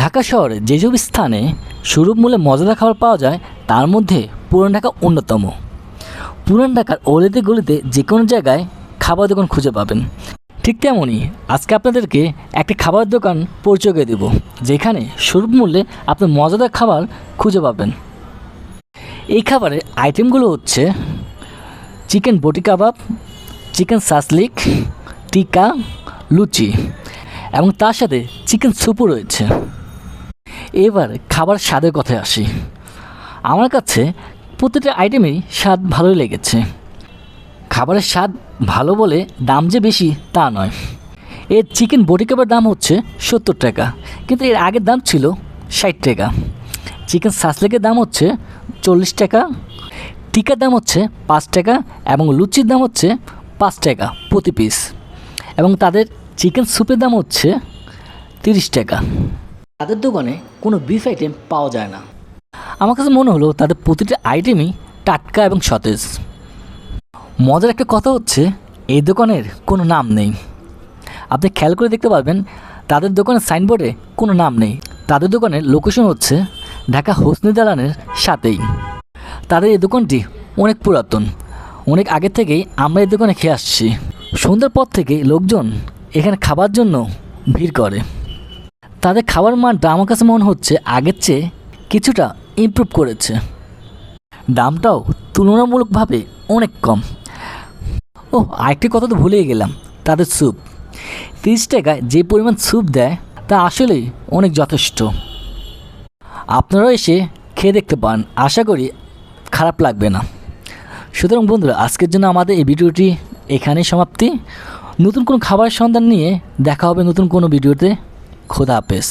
ঢাকা শহরে যেসব স্থানে সুলভ মূল্যে মজাদার খাবার পাওয়া যায়, তার মধ্যে পুরান ঢাকা অন্যতম। পুরান ঢাকার অলিতে গলিতে যে কোনো জায়গায় খাবার দোকান খুঁজে পাবেন। ঠিক তেমনই আজকে আপনাদেরকে একটি খাবার দোকান পরিচয় করে দেব, যেখানে সুলভ মূল্যে আপনি মজাদার খাবার খুঁজে পাবেন। এই খাবারের আইটেমগুলো হচ্ছে চিকেন বটি কাবাব, চিকেন সাসলিক টিকা লুচি। এবং তার সাথে চিকেন স্যুপও রয়েছে। এবার খাবার স্বাদের কথায় আসি। আমার কাছে প্রতিটা আইটেমেই স্বাদ ভালোই লেগেছে। খাবারের স্বাদ ভালো বলে দাম যে বেশি তা নয়। এর চিকেন বটি কাপের দাম হচ্ছে সত্তর টাকা, কিন্তু এর আগের দাম ছিল ষাট টাকা। চিকেন সাসলেকের দাম হচ্ছে চল্লিশ টাকা, টিকার দাম হচ্ছে পাঁচ টাকা এবং লুচির দাম হচ্ছে পাঁচ টাকা প্রতি পিস এবং তাদের চিকেন স্যুপের দাম হচ্ছে তিরিশ টাকা। তাদের দোকানে কোনো বিফ আইটেম পাওয়া যায় না। আমার কাছে মনে হলো তাদের প্রতিটা আইটেমই টাটকা এবং সতেজ। মজার একটা কথা হচ্ছে এই দোকানের কোনো নাম নেই। আপনি খেয়াল করে দেখতে পারবেন তাদের দোকানের সাইনবোর্ডে কোনো নাম নেই। তাদের দোকানের লোকেশন হচ্ছে ঢাকা হোসনি দালানের সাথেই। তাদের এই দোকানটি অনেক পুরাতন। অনেক আগে থেকেই আমরা এই দোকানে খেয়ে আসছি। সন্ধ্যার পর থেকে লোকজন এখানে খাবার জন্য ভিড় করে। তাদের খাবার মানটা আমার কাছে মনে হচ্ছে আগের চেয়ে কিছুটা ইমপ্রুভ করেছে। দামটাও তুলনামূলকভাবে অনেক কম। ও আরেকটি কথা তো ভুলেই গেলাম, তাদের স্যুপ। তিরিশ টাকায় যে পরিমাণ স্যুপ দেয়, তা আসলেই অনেক যথেষ্ট। আপনারাও এসে খেয়ে দেখতে পান, আশা করি খারাপ লাগবে না। সুতরাং বন্ধুরা, আজকের জন্য আমাদের এই ভিডিওটি এখানেই সমাপ্তি। নতুন কোনো খাবারের সন্ধান নিয়ে দেখা হবে নতুন কোনো ভিডিওতে। খোদা হাফেজ।